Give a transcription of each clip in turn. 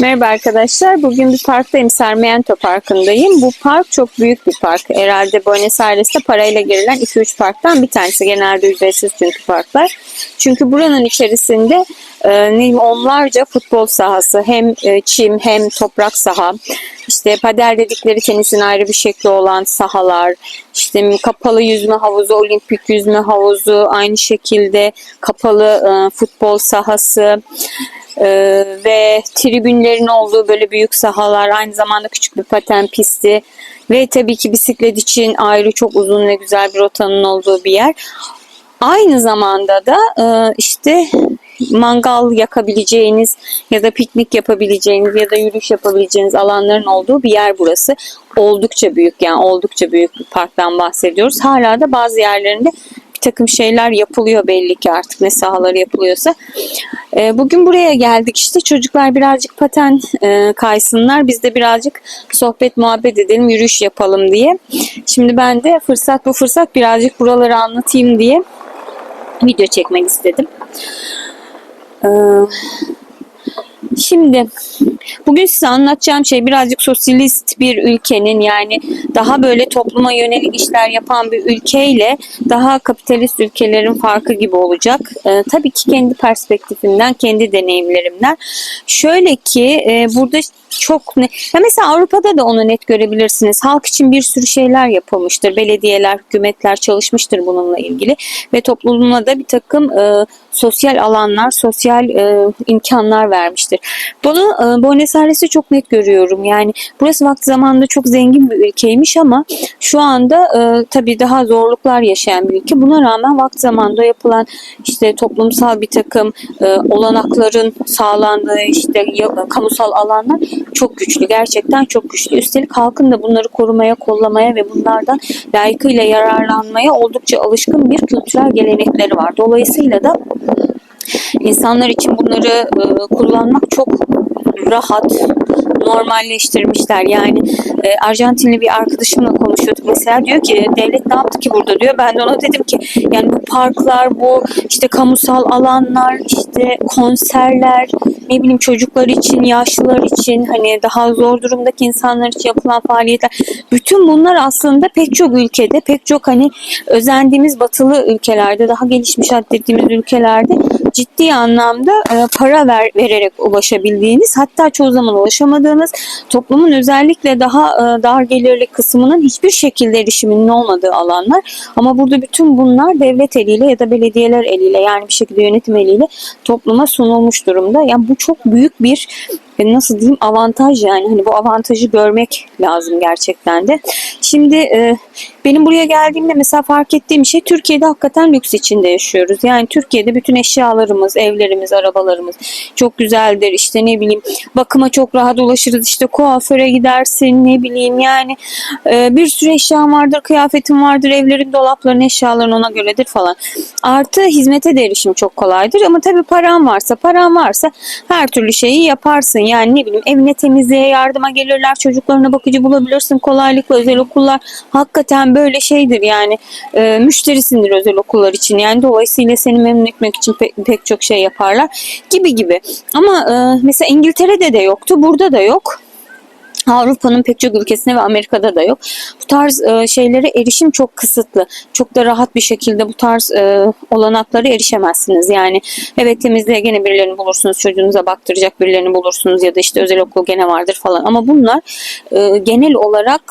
Merhaba arkadaşlar. Bugün bir parktayım. Sarmiento Parkı'ndayım. Bu park çok büyük bir park. Herhalde Buenos Aires'te parayla girilen 2-3 parktan bir tanesi. Genelde ücretsiz çünkü parklar. Çünkü buranın içerisinde e, onlarca futbol sahası. Hem e, çim hem toprak saha. İşte padel dedikleri tenisin ayrı bir şekli olan sahalar. İşte kapalı yüzme havuzu, olimpik yüzme havuzu. Aynı şekilde kapalı e, futbol sahası. Ee, ve tribünlerin olduğu böyle büyük sahalar, aynı zamanda küçük bir paten pisti ve tabii ki bisiklet için ayrı çok uzun ve güzel bir rotanın olduğu bir yer. Aynı zamanda da e, işte mangal yakabileceğiniz ya da piknik yapabileceğiniz ya da yürüyüş yapabileceğiniz alanların olduğu bir yer burası. Oldukça büyük yani oldukça büyük bir parktan bahsediyoruz. Hala da bazı yerlerinde bir takım şeyler yapılıyor belli ki artık ne sahaları yapılıyorsa. E, bugün buraya geldik işte çocuklar birazcık paten e, kaysınlar biz de birazcık sohbet muhabbet edelim yürüyüş yapalım diye. Şimdi ben de fırsat bu fırsat birazcık buraları anlatayım diye video çekmek istedim. Ee, Şimdi bugün size anlatacağım şey birazcık sosyalist bir ülkenin yani daha böyle topluma yönelik işler yapan bir ülkeyle daha kapitalist ülkelerin farkı gibi olacak. Ee, tabii ki kendi perspektifimden, kendi deneyimlerimden. Şöyle ki e, burada çok ne ya mesela Avrupa'da da onu net görebilirsiniz. Halk için bir sürü şeyler yapılmıştır. Belediyeler, hükümetler çalışmıştır bununla ilgili ve toplumuna da bir takım e, sosyal alanlar, sosyal e, imkanlar vermiştir. Bunu e, Buenos Aires'te çok net görüyorum. Yani burası vakti zamanında çok zengin bir ülkeymiş ama şu anda e, tabii daha zorluklar yaşayan bir ülke. Buna rağmen vakti zamanında yapılan işte toplumsal bir takım e, olanakların sağlandığı işte ya- kamusal alanlar çok güçlü. Gerçekten çok güçlü. Üstelik halkın da bunları korumaya, kollamaya ve bunlardan layıkıyla yararlanmaya oldukça alışkın bir kültürel gelenekleri var. Dolayısıyla da insanlar için bunları e, kullanmak çok rahat, normalleştirmişler. Yani e, Arjantinli bir arkadaşımla konuşuyorduk mesela diyor ki devlet ne yaptı ki burada diyor. Ben de ona dedim ki yani bu parklar, bu işte kamusal alanlar, işte konserler, ne bileyim çocuklar için, yaşlılar için hani daha zor durumdaki insanlar için yapılan faaliyetler. Bütün bunlar aslında pek çok ülkede, pek çok hani özendiğimiz batılı ülkelerde, daha gelişmiş dediğimiz ülkelerde ciddi anlamda e, para ver, vererek ulaşabildiğiniz hatta çoğu zaman ulaşamadığınız toplumun özellikle daha e, dar gelirli kısmının hiçbir şekilde erişiminin olmadığı alanlar ama burada bütün bunlar devlet eliyle ya da belediyeler eliyle yani bir şekilde yönetim eliyle topluma sunulmuş durumda. Yani bu çok büyük bir nasıl diyeyim avantaj yani hani bu avantajı görmek lazım gerçekten de. Şimdi e, benim buraya geldiğimde mesela fark ettiğim şey Türkiye'de hakikaten lüks içinde yaşıyoruz. Yani Türkiye'de bütün eşyalarımız, evlerimiz, arabalarımız çok güzeldir. İşte ne bileyim bakıma çok rahat ulaşırız. İşte kuaföre gidersin ne bileyim yani e, bir sürü eşyan vardır, kıyafetin vardır, evlerin dolapların eşyaların ona göredir falan. Artı hizmete de erişim çok kolaydır ama tabii paran varsa, paran varsa her türlü şeyi yaparsın. Yani ne bileyim evine temizliğe yardıma gelirler, çocuklarına bakıcı bulabilirsin kolaylıkla özel okullar hakikaten böyle şeydir yani e, müşterisindir özel okullar için yani dolayısıyla seni memnun etmek için pek, pek çok şey yaparlar gibi gibi. Ama e, mesela İngiltere'de de yoktu, burada da yok. Avrupa'nın pek çok ülkesinde ve Amerika'da da yok. Bu tarz e, şeylere erişim çok kısıtlı. Çok da rahat bir şekilde bu tarz e, olanaklara erişemezsiniz. Yani evet temizliğe gene birilerini bulursunuz, çocuğunuza baktıracak birilerini bulursunuz ya da işte özel okul gene vardır falan. Ama bunlar e, genel olarak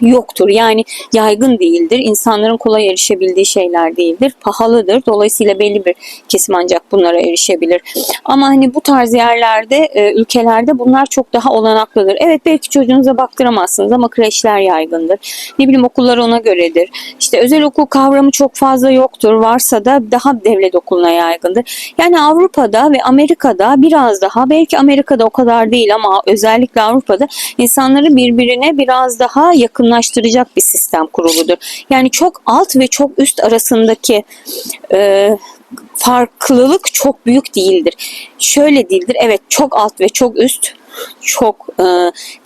yoktur. Yani yaygın değildir. İnsanların kolay erişebildiği şeyler değildir. Pahalıdır. Dolayısıyla belli bir kesim ancak bunlara erişebilir. Ama hani bu tarz yerlerde, e, ülkelerde bunlar çok daha olanaklıdır. Evet belki çocuğunuza baktıramazsınız ama kreşler yaygındır. Ne bileyim okullar ona göredir. İşte özel okul kavramı çok fazla yoktur. Varsa da daha devlet okuluna yaygındır. Yani Avrupa'da ve Amerika'da biraz daha belki Amerika'da o kadar değil ama özellikle Avrupa'da insanları birbirine biraz daha yakınlaştıracak bir sistem kuruludur. Yani çok alt ve çok üst arasındaki e, farklılık çok büyük değildir. Şöyle değildir. Evet çok alt ve çok üst çok e,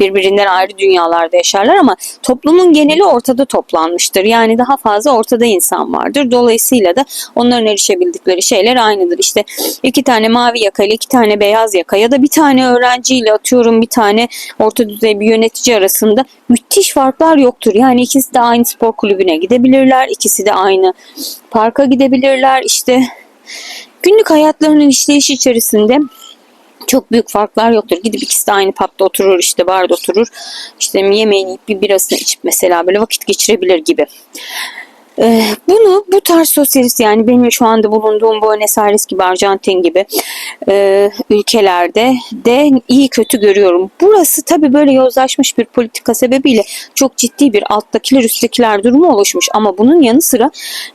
birbirinden ayrı dünyalarda yaşarlar ama toplumun geneli ortada toplanmıştır. Yani daha fazla ortada insan vardır. Dolayısıyla da onların erişebildikleri şeyler aynıdır. İşte iki tane mavi yaka ile iki tane beyaz yaka ya da bir tane öğrenciyle atıyorum bir tane orta düzey bir yönetici arasında müthiş farklar yoktur. Yani ikisi de aynı spor kulübüne gidebilirler. ikisi de aynı parka gidebilirler. İşte günlük hayatlarının işleyişi içerisinde çok büyük farklar yoktur. Gidip ikisi de aynı pub'da oturur işte barda oturur. İşte yemeğini yiyip bir birasını içip mesela böyle vakit geçirebilir gibi. Ee, bunu bu tarz sosyalist yani benim şu anda bulunduğum Buenos Aires gibi Arjantin gibi e, ülkelerde de iyi kötü görüyorum. Burası tabii böyle yozlaşmış bir politika sebebiyle çok ciddi bir alttakiler üsttekiler durumu oluşmuş ama bunun yanı sıra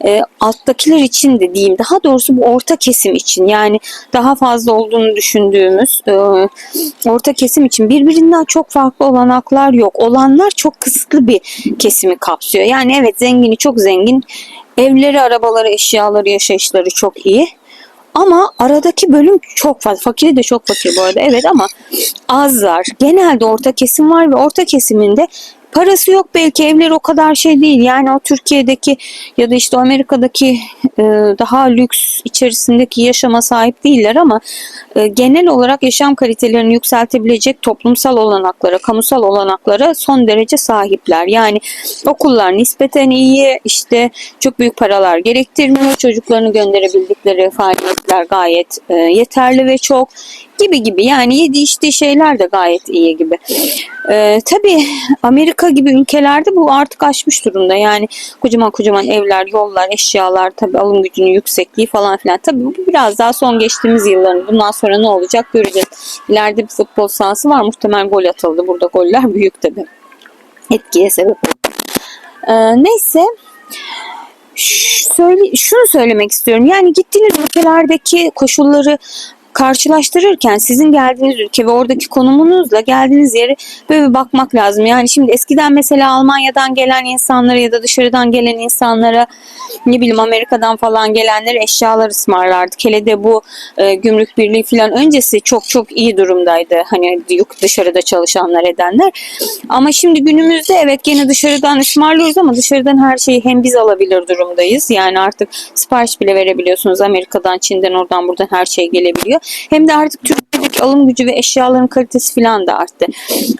e, alttakiler için de diyeyim daha doğrusu bu orta kesim için yani daha fazla olduğunu düşündüğümüz e, orta kesim için birbirinden çok farklı olanaklar yok. Olanlar çok kısıtlı bir kesimi kapsıyor. Yani evet zengini çok zengin evleri, arabaları, eşyaları, yaşayışları çok iyi. Ama aradaki bölüm çok fazla. Fakiri de çok fakir bu arada evet ama azlar. Genelde orta kesim var ve orta kesiminde parası yok belki evleri o kadar şey değil. Yani o Türkiye'deki ya da işte Amerika'daki e, daha lüks içerisindeki yaşama sahip değiller ama e, genel olarak yaşam kalitelerini yükseltebilecek toplumsal olanaklara, kamusal olanaklara son derece sahipler. Yani okullar nispeten iyi, işte çok büyük paralar gerektirmiyor. Çocuklarını gönderebildikleri faaliyetler gayet e, yeterli ve çok gibi gibi. Yani yedi içtiği şeyler de gayet iyi gibi. Ee, tabii Amerika gibi ülkelerde bu artık aşmış durumda. Yani kocaman kocaman evler, yollar, eşyalar, tabii alım gücünün yüksekliği falan filan. Tabii bu biraz daha son geçtiğimiz yılların. Bundan sonra ne olacak göreceğiz. İleride bir futbol sahası var. Muhtemelen gol atıldı. Burada goller büyük tabii. Etkiye sebep oldu. Ee, neyse söyle, şunu söylemek istiyorum. Yani gittiğiniz ülkelerdeki koşulları karşılaştırırken sizin geldiğiniz ülke ve oradaki konumunuzla geldiğiniz yere böyle bir bakmak lazım. Yani şimdi eskiden mesela Almanya'dan gelen insanlara ya da dışarıdan gelen insanlara ne bileyim Amerika'dan falan gelenlere eşyalar ısmarlardık. Hele de bu e, gümrük birliği falan öncesi çok çok iyi durumdaydı. Hani yok dışarıda çalışanlar edenler. Ama şimdi günümüzde evet gene dışarıdan ısmarlıyoruz ama dışarıdan her şeyi hem biz alabilir durumdayız. Yani artık sipariş bile verebiliyorsunuz. Amerika'dan, Çin'den, oradan buradan her şey gelebiliyor. Hem de artık Türkiye'deki alım gücü ve eşyaların kalitesi falan da arttı.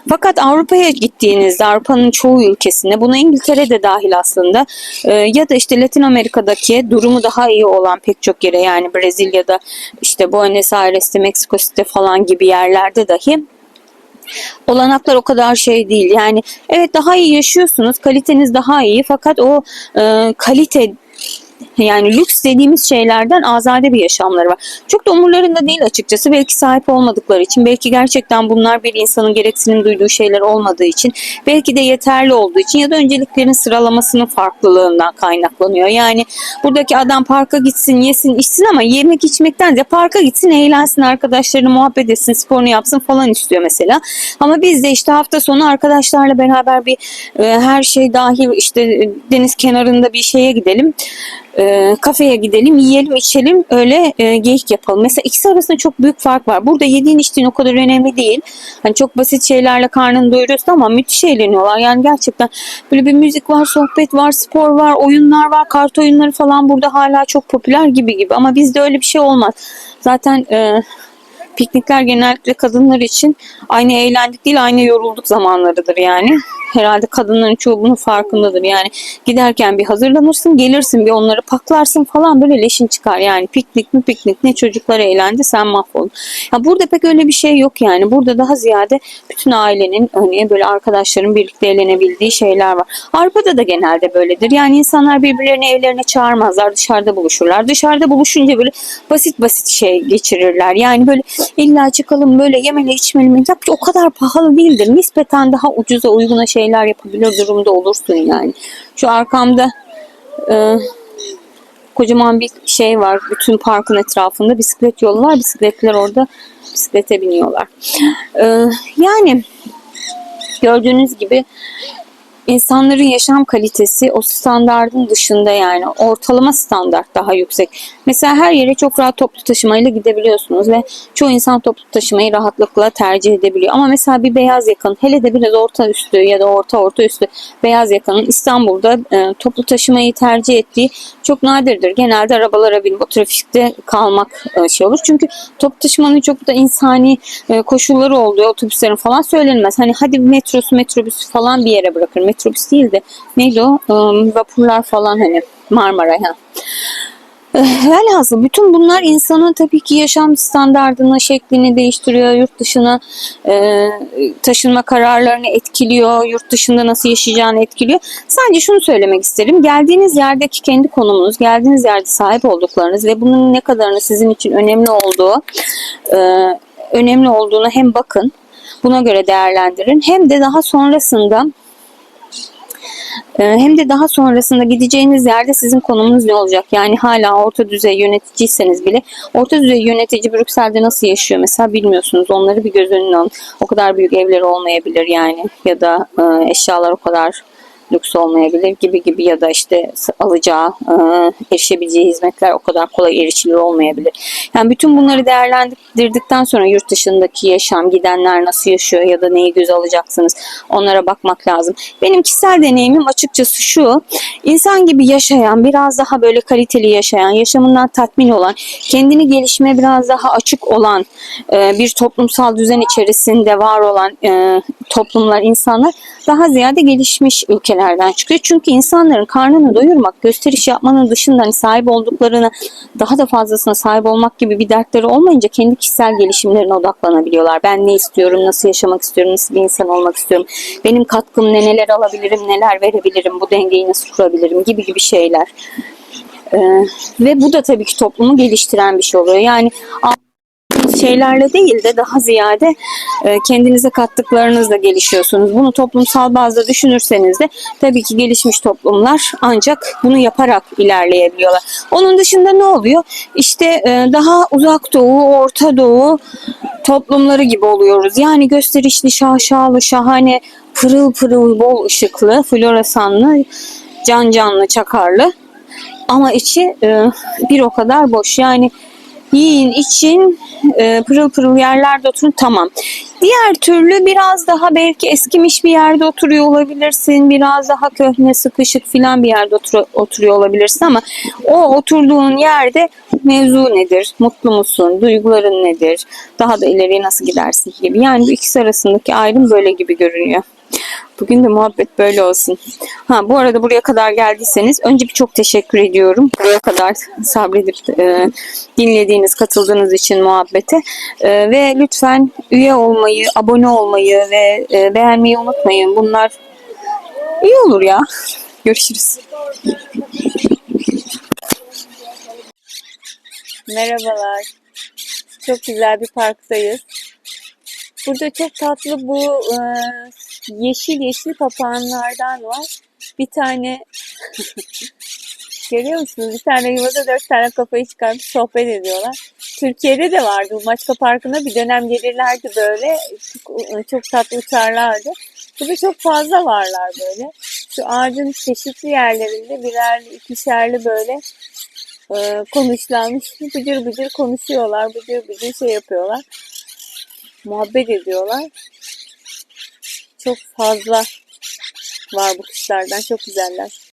Fakat Avrupa'ya gittiğinizde Avrupa'nın çoğu ülkesinde buna İngiltere de dahil aslında e, ya da işte Latin Amerika'daki durumu daha iyi olan pek çok yere yani Brezilya'da işte Buenos Aires'te Meksiko City falan gibi yerlerde dahi olanaklar o kadar şey değil. Yani evet daha iyi yaşıyorsunuz, kaliteniz daha iyi fakat o e, kalite yani lüks dediğimiz şeylerden azade bir yaşamları var. Çok da umurlarında değil açıkçası. Belki sahip olmadıkları için, belki gerçekten bunlar bir insanın gereksinim duyduğu şeyler olmadığı için, belki de yeterli olduğu için ya da önceliklerin sıralamasının farklılığından kaynaklanıyor. Yani buradaki adam parka gitsin, yesin, içsin ama yemek içmekten de parka gitsin, eğlensin, arkadaşlarını muhabbet etsin, sporunu yapsın falan istiyor mesela. Ama biz de işte hafta sonu arkadaşlarla beraber bir e, her şey dahil işte e, deniz kenarında bir şeye gidelim e, kafeye gidelim, yiyelim, içelim, öyle e, geyik yapalım. Mesela ikisi arasında çok büyük fark var. Burada yediğin içtiğin o kadar önemli değil. Hani çok basit şeylerle karnını doyuruyorsun ama müthiş eğleniyorlar. Yani gerçekten böyle bir müzik var, sohbet var, spor var, oyunlar var, kart oyunları falan burada hala çok popüler gibi gibi. Ama bizde öyle bir şey olmaz. Zaten e, piknikler genellikle kadınlar için aynı eğlendik değil aynı yorulduk zamanlarıdır yani herhalde kadınların çoğu bunun farkındadır. Yani giderken bir hazırlanırsın, gelirsin bir onları paklarsın falan böyle leşin çıkar. Yani piknik mi piknik ne çocuklar eğlendi sen mahvoldun. Ya burada pek öyle bir şey yok yani. Burada daha ziyade bütün ailenin hani böyle arkadaşların birlikte eğlenebildiği şeyler var. Avrupa'da da genelde böyledir. Yani insanlar birbirlerini evlerine çağırmazlar. Dışarıda buluşurlar. Dışarıda buluşunca böyle basit basit şey geçirirler. Yani böyle illa çıkalım böyle yemeli içmeli mi? Tabii o kadar pahalı değildir. Nispeten daha ucuza uyguna şey şeyler yapabilir durumda olursun yani. Şu arkamda e, kocaman bir şey var. Bütün parkın etrafında bisiklet yolu var. Bisikletler orada bisiklete biniyorlar. E, yani gördüğünüz gibi insanların yaşam kalitesi o standardın dışında yani ortalama standart daha yüksek. Mesela her yere çok rahat toplu taşımayla gidebiliyorsunuz ve çoğu insan toplu taşımayı rahatlıkla tercih edebiliyor. Ama mesela bir beyaz yakanın hele de biraz orta üstü ya da orta orta üstü beyaz yakanın İstanbul'da e, toplu taşımayı tercih ettiği çok nadirdir. Genelde arabalara binip o trafikte kalmak e, şey olur. Çünkü toplu taşımanın çok da insani e, koşulları olduğu otobüslerin falan söylenmez. Hani hadi metrosu metrobüsü falan bir yere bırakır. Metrobüs değil de neydi o? Vapurlar falan hani Marmara. Eh, Velhasıl bütün bunlar insanın tabii ki yaşam standartını, şeklini değiştiriyor. Yurt dışına e, taşınma kararlarını etkiliyor. Yurt dışında nasıl yaşayacağını etkiliyor. Sadece şunu söylemek isterim. Geldiğiniz yerdeki kendi konumunuz, geldiğiniz yerde sahip olduklarınız ve bunun ne kadarını sizin için önemli olduğu e, önemli olduğunu hem bakın, buna göre değerlendirin. Hem de daha sonrasında hem de daha sonrasında gideceğiniz yerde sizin konumunuz ne olacak? Yani hala orta düzey yöneticiyseniz bile orta düzey yönetici Brüksel'de nasıl yaşıyor mesela bilmiyorsunuz. Onları bir göz önüne alın. O kadar büyük evleri olmayabilir yani ya da e, eşyalar o kadar lüks olmayabilir gibi gibi ya da işte alacağı, e, erişebileceği hizmetler o kadar kolay erişilir olmayabilir. Yani bütün bunları değerlendirdikten sonra yurt dışındaki yaşam, gidenler nasıl yaşıyor ya da neyi göz alacaksınız onlara bakmak lazım. Benim kişisel deneyimim açıkçası şu, insan gibi yaşayan, biraz daha böyle kaliteli yaşayan, yaşamından tatmin olan, kendini gelişmeye biraz daha açık olan e, bir toplumsal düzen içerisinde var olan e, toplumlar, insanlar daha ziyade gelişmiş ülkelerden çıkıyor. Çünkü insanların karnını doyurmak, gösteriş yapmanın dışında hani sahip olduklarını daha da fazlasına sahip olmak gibi bir dertleri olmayınca kendi kişisel gelişimlerine odaklanabiliyorlar. Ben ne istiyorum, nasıl yaşamak istiyorum, nasıl bir insan olmak istiyorum, benim katkım ne, neler alabilirim, neler verebilirim, bu dengeyi nasıl kurabilirim gibi gibi şeyler. Ee, ve bu da tabii ki toplumu geliştiren bir şey oluyor. Yani şeylerle değil de daha ziyade e, kendinize kattıklarınızla gelişiyorsunuz. Bunu toplumsal bazda düşünürseniz de tabii ki gelişmiş toplumlar ancak bunu yaparak ilerleyebiliyorlar. Onun dışında ne oluyor? İşte e, daha uzak doğu, orta doğu toplumları gibi oluyoruz. Yani gösterişli, şaşalı, şahane, pırıl pırıl, bol ışıklı, floresanlı, can canlı, çakarlı ama içi e, bir o kadar boş. Yani yiyin için e, pırıl pırıl yerlerde oturun tamam. Diğer türlü biraz daha belki eskimiş bir yerde oturuyor olabilirsin. Biraz daha köhne sıkışık filan bir yerde otur- oturuyor olabilirsin ama o oturduğun yerde mevzu nedir? Mutlu musun? Duyguların nedir? Daha da ileriye nasıl gidersin gibi. Yani bu ikisi arasındaki ayrım böyle gibi görünüyor. Bugün de muhabbet böyle olsun. Ha bu arada buraya kadar geldiyseniz önce bir çok teşekkür ediyorum. Buraya kadar sabredip e, dinlediğiniz, katıldığınız için muhabbete. E, ve lütfen üye olmayı, abone olmayı ve e, beğenmeyi unutmayın. Bunlar iyi olur ya. Görüşürüz. Merhabalar. Çok güzel bir parktayız. Burada çok tatlı bu e, yeşil yeşil papağanlardan var. Bir tane görüyor musunuz? Bir tane yuvada dört tane kafayı çıkarmış sohbet ediyorlar. Türkiye'de de vardı bu Maçka Parkı'na bir dönem gelirlerdi böyle. Çok, çok tatlı uçarlardı. Burada çok fazla varlar böyle. Şu ağacın çeşitli yerlerinde birerli, ikişerli böyle e, konuşlanmış bıcır bıcır konuşuyorlar. Bıcır bıcır şey yapıyorlar. Muhabbet ediyorlar. Çok fazla var bu kuşlardan. Çok güzeller.